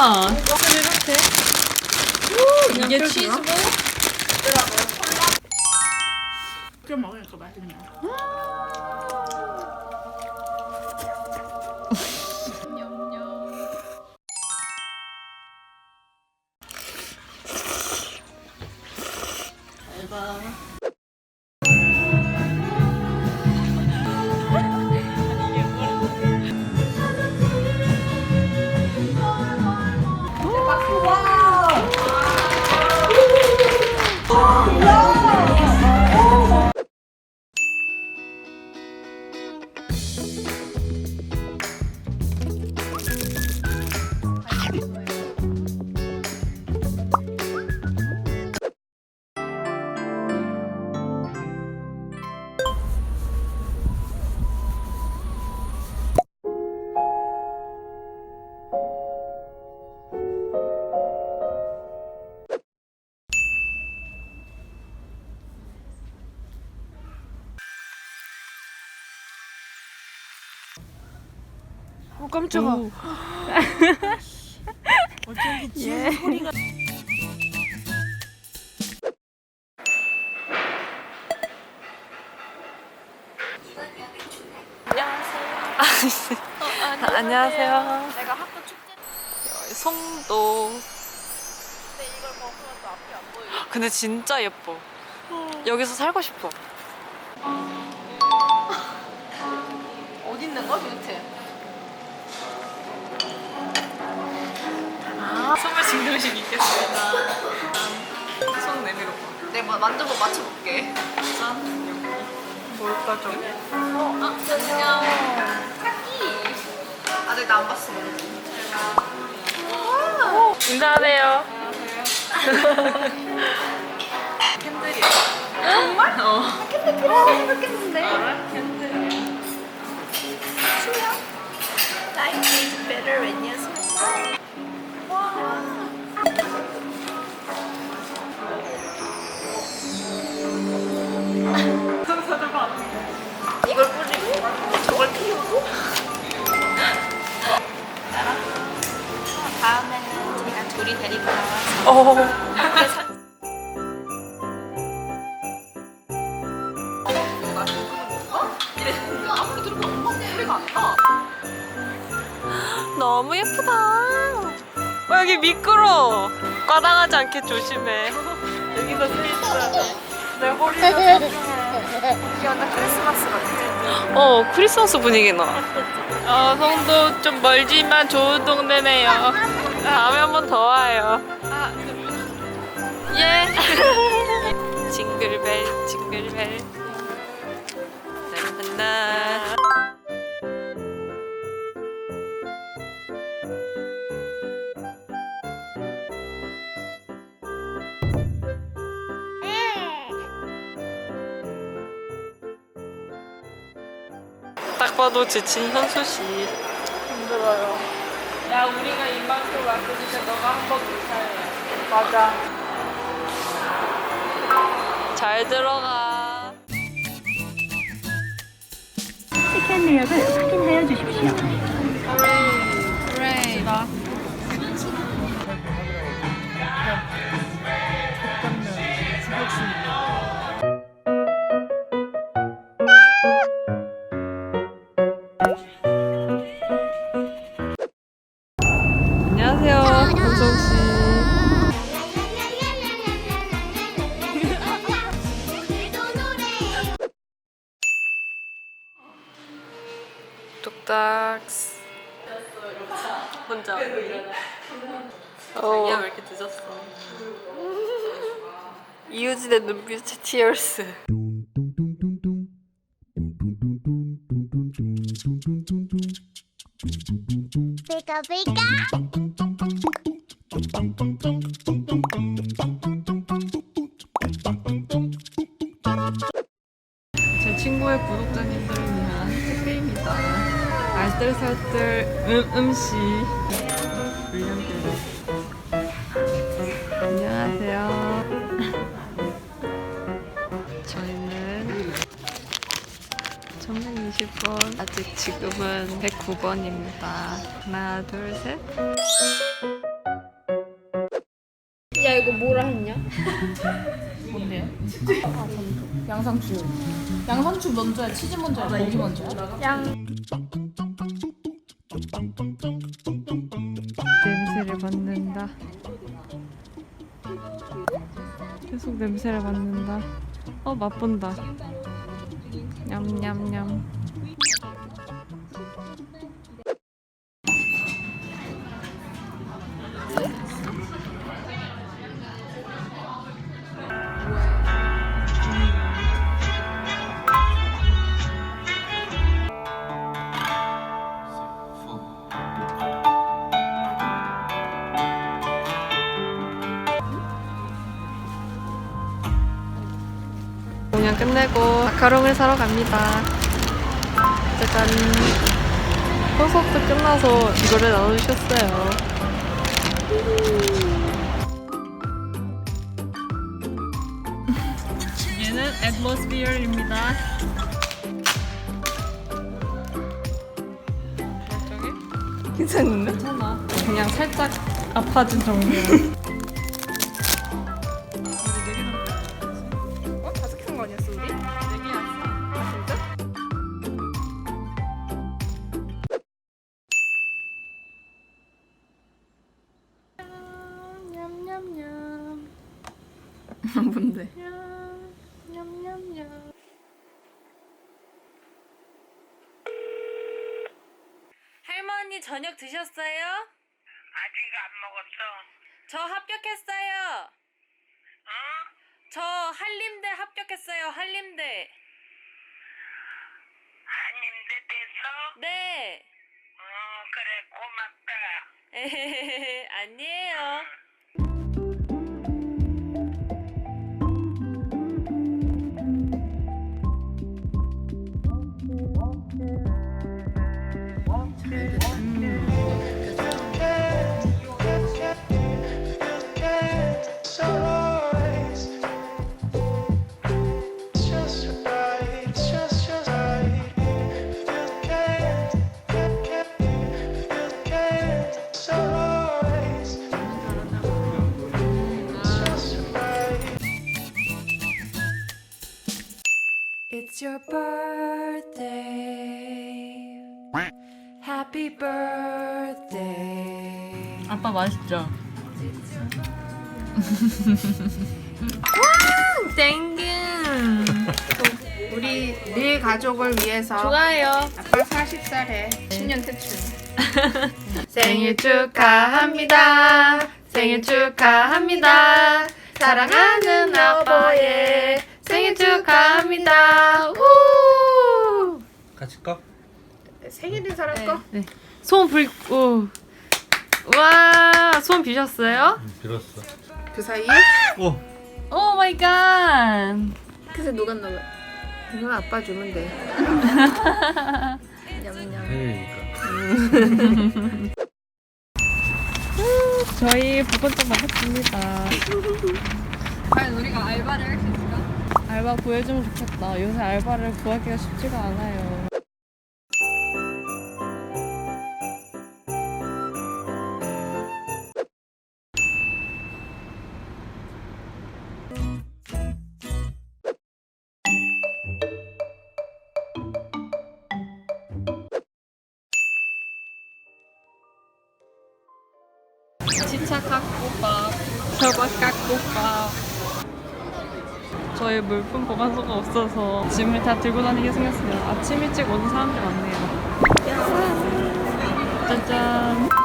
우와. 이게 치즈볼? 좀 먹으니까 맛있네. 깜짝아. 예. 소리가 안녕하세요. 내가 학교 축제 송도. 때 이걸 먹으면 또 앞이 안 보여. 근데 진짜 예뻐. 여기서 살고 싶어. 어디 있는 거 도대체? 선물 증정식 있겠습니다. 손 내밀어 봐. 내가 뭐 만져보 맞춰볼게. 짠. 뭘까 좀. 어, 아, 안녕. 차키. 아직 나안 봤어. 인사하세요. 캔들이야. 정말? 어. 캔들 필요하게 생각했는데. 수야. Life is better when you smile. 이걸 뿌리고 저걸 피우고 다음에는 제가 둘이 데리고 나와서 어. 너무 예쁘다. 어, 여기 미끄러. 과당하지 않게 조심해. 여기서 스위스 내. 이게 완전 크리스마스 같아. 어, 크리스마스 분위기 나. 어, 성도 좀 멀지만 좋은 동네네요. 다음에 한 번 더 와요. 아, 예. 징글벨, 징글벨. 나나나. 딱 봐도 지친 현수 씨. 힘들어요. 야, 우리가 이만큼 왔으니까 너가 한번 못살래. 맞아. 잘 들어가. 티켓 내역을 확인하여 주십시오. 그래. 딱. 혼자. 어. 자기야 왜 이렇게 늦었어? 이유진의 눈빛의 티얼스. Pika pika. 씨. 안녕하세요. 저희는 1120번, 아직 지금은 109번입니다. 하나, 둘, 셋. 이거 뭐라 했냐? 뭔데요? 양상추. 양상추 먼저야, 치즈 먼저야, 고기 먼저야? 냄 냄새를 맡는다. 어 맛본다. 냠냠냠. 끝내고 마카롱을 사러 갑니다. 짜잔. 콘서트 끝나서 이거를 나눠주셨어요. 얘는 앳모스피어입니다. 괜찮은데? 괜찮아. 그냥 살짝 아파진 정도 드셨어요? 아직 안 먹었어. 저 합격했어요. 어? 저 한림대 합격했어요. 한림대. 한님대 됐어? 네. 어, 그래, 고맙다. 에헤헤헤 아니에요. It's 아빠 맛있죠? 땡균. 우리 네 가족을 위해서 좋아요. 아빠 40살에 10년 퇴출 생일 축하합니다. 생일 축하합니다. 사랑하는 아빠의 생일 축하합니다. 우! 같이 꺼? 생일인 사람 거? 소원 불, 우. 와, 소원 비셨어요? 응, 빌었어. 그 사이에? 오! 오 마이 갓. 누가 넣어? 이거 아빠 주면 돼 생일이니까. 저희 부건점 마쳤습니다. 과연 우리가 알바를 할 수 있을까? 알바 구해주면 좋겠다. 요새 알바를 구하기가 쉽지가 않아요. 치차 깎고밥, 저거 깎고밥. 저희 물품 보관소가 없어서 짐을 다 들고 다니게 생겼어요. 아침 일찍 오는 사람들 많네요. 짜잔.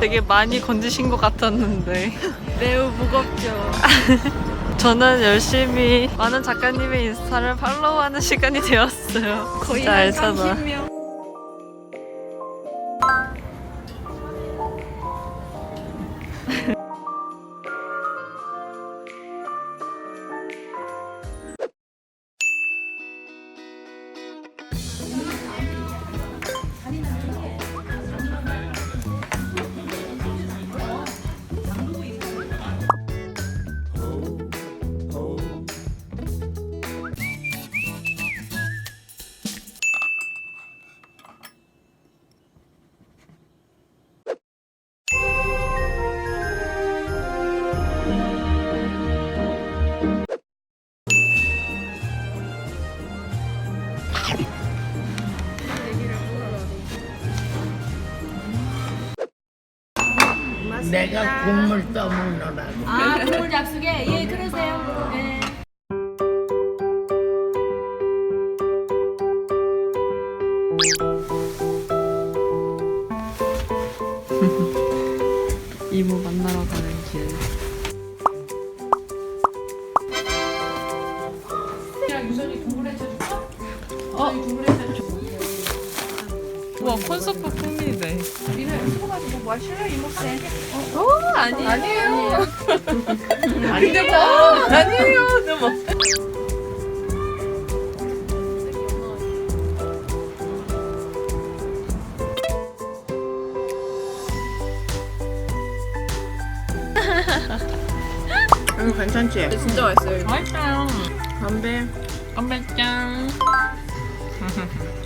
되게 많이 건지신 것 같았는데. 매우 무겁죠 저는 열심히 많은 작가님의 인스타를 팔로우하는 시간이 되었어요. 진짜 알잖아. 내가 국물 떠먹느라고. 아, 국물 잡수게? 예, 그러세요. 예. 이모 만나러 가는 길. 어? 와 콘서트 풍미네. 이거 괜찮지? 진짜 맛있어요. 이거. 맛있어요. 담배. 건배 짠. 메리 크리스마스. 메리 크리스마스.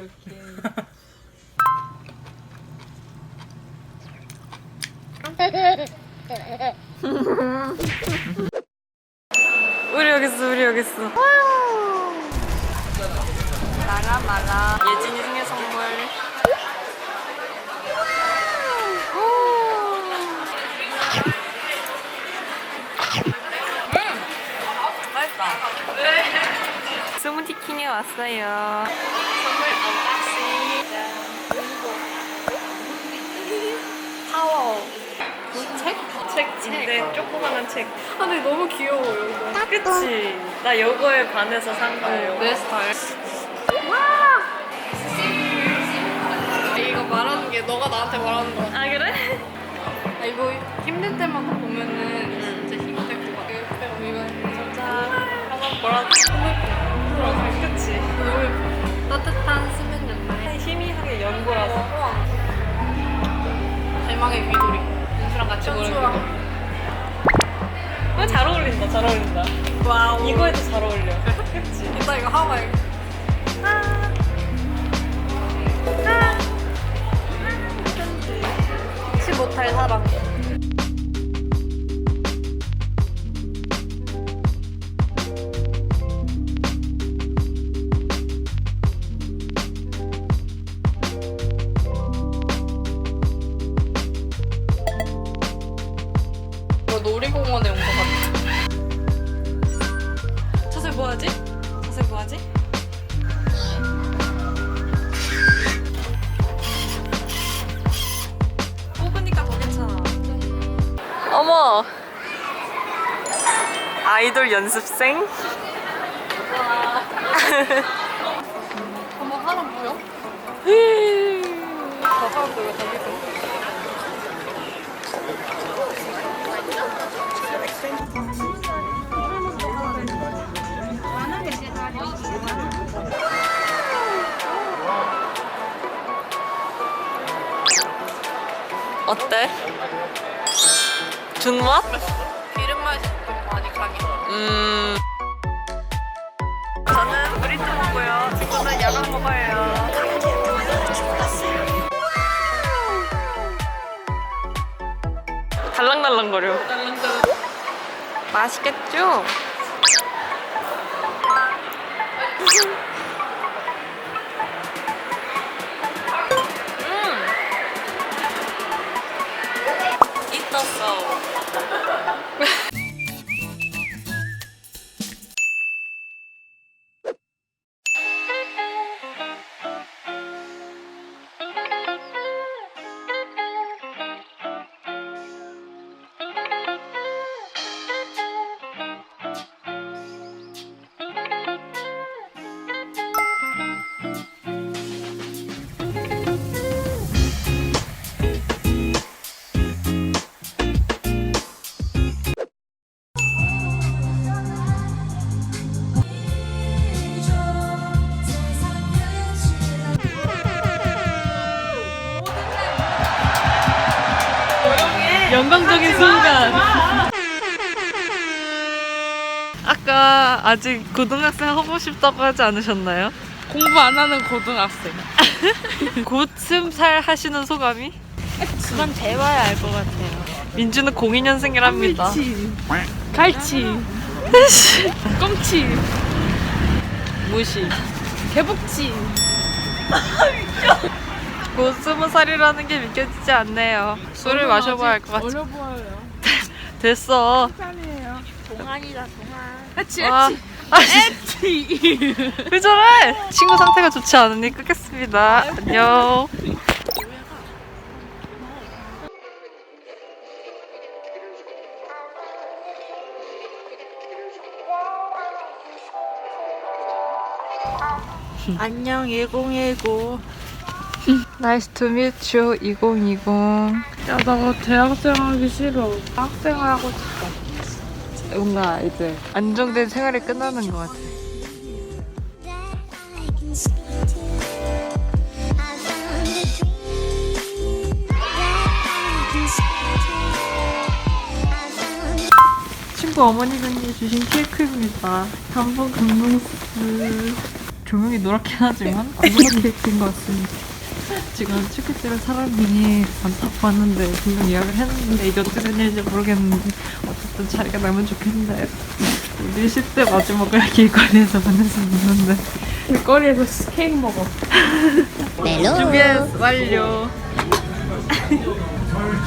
오케 책? 책인데 조그만한 책. 아 근데 너무 귀여워요 이거. 그치? 나 이거에 반해서 산 거예요. 내 스타일. 이거 말하는 게 너가 나한테 말하는 거야. 아 그래? 아, 이거 힘들 딱 보면은 진짜 힘이 될것 같아. 이거 이거 진짜 한번 뭐라고? 그치? 너무 예뻐. 따뜻한 수면 연말. 희미하게 연고라서. 대망의 위돌이. 윤수랑 같이 보는 거. 어, 잘 어울린다, 잘 어울린다. 와우. 이거에도 잘 어울려. 그치? 이따 이거 하고 가야겠다. 잊지 못할 사랑. 이거 아이돌 연습생? 한번 하러 보여? 어때? 준맛? 기름 맛이 좀 많이 강해. 음. 저는 브리또 먹고요. 친구는 야간 먹어요. 달랑달랑거려. 맛있겠죠? 아직 고등학생 하고 싶다고 하지 않으셨나요? 공부 안 하는 고등학생. 곧슴살 하시는 소감이? 그건 재봐야 알 것 같아요. 민주는 02년생이랍니다. 갈치. 꽁치. 무시. 개복치. 곧 스무 살이라는 게 믿겨지지 않네요. 술을 마셔봐야 할 것 같아. 어려 보여요. 됐어. 동안이다 동안. 애치 와. 애치. 왜 저래? 친구 상태가 좋지 않으니 끊겠습니다. 안녕. 안녕 1019. Nice to meet you 2020. 야, 나 대학생 하기 싫어. 학생 하고 싶어. 뭔가 이제 안정된 생활이 끝나는 것 같아. 친구 어머니분이 주신 케이크입니다. 한번 감동스. 조명이 노랗긴 하지만 아무런 케이크인 것 같습니다. 지금 치킨집에 사람이 많다고 하는데 분명 예약을 했는데 이게 어떻게 된 일인지 모르겠는데 어쨌든 자리가 나면 좋겠는데 우리 10대 마지막을 길거리에서 만날 수 있는데 길거리에서 케이크 먹어. 준비 완료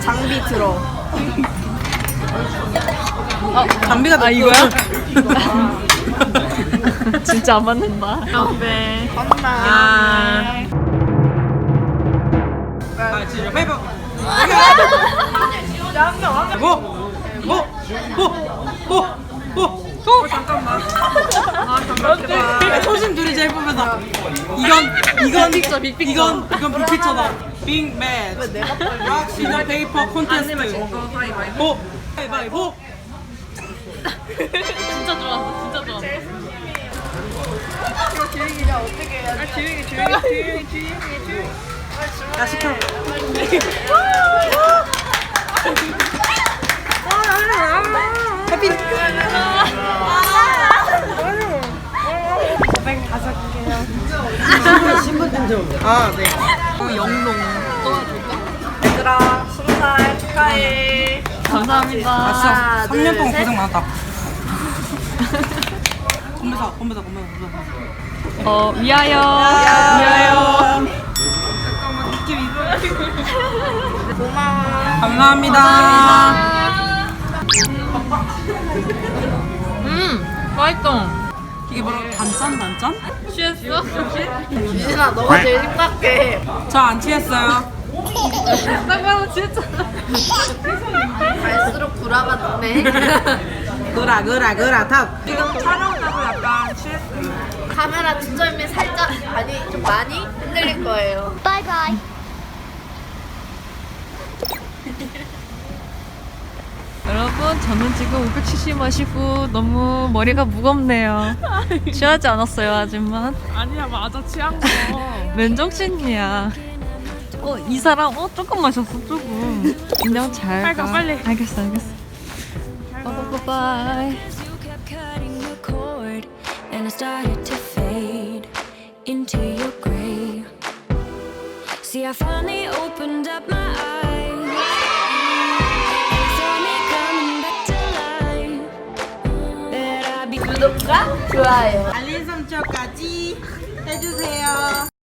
장비 들어. 담비가 아 이거야? 진짜 안 맞는다 네. 아. 소신 둘이 제일 보면서 이건 이건 빅픽처 빅픽처 이건 이건 빅픽처다 빅맨 락 시저 페이퍼 콘테스트 보 가위바위보 진짜 좋았어 진짜 좋았어 야 시켜. 해피 신분 등점 아네. 얘들아, 스무 살 축하해. 감사합니다 아 진짜 3년 동안 고생 많았다 건배사 건배사 건배사 건배사 어 위하여 위하여 감사합니다 음 맛있어 이게 뭐라 단짠 단짠? 취했어? 유진아, 너가 제일 심각해. 저안 취했어요 잠깐만 취했잖아 갈수록 높네. 그라 그라 그라 탁 지금 촬영하고 약간 취했어요. 카메라 초점이 살짝, 아니, 좀 많이 흔들릴 거예요. Bye bye. 여러분 저는 지금 570 마시고 너무 머리가 무겁네요 취하지 않았어요 하지만 아니야 맞아 취한 거 맨정신이야 어 이 사람 어 조금 마셨어 조금 인정 잘 빨리 가, 가. 빨리. 알겠어 알겠어 바이바이 As you kept cutting the cord, and I started to fade into your gray. See, I finally opened up my eyes. 구독과 좋아요 알림 설정까지 해주세요.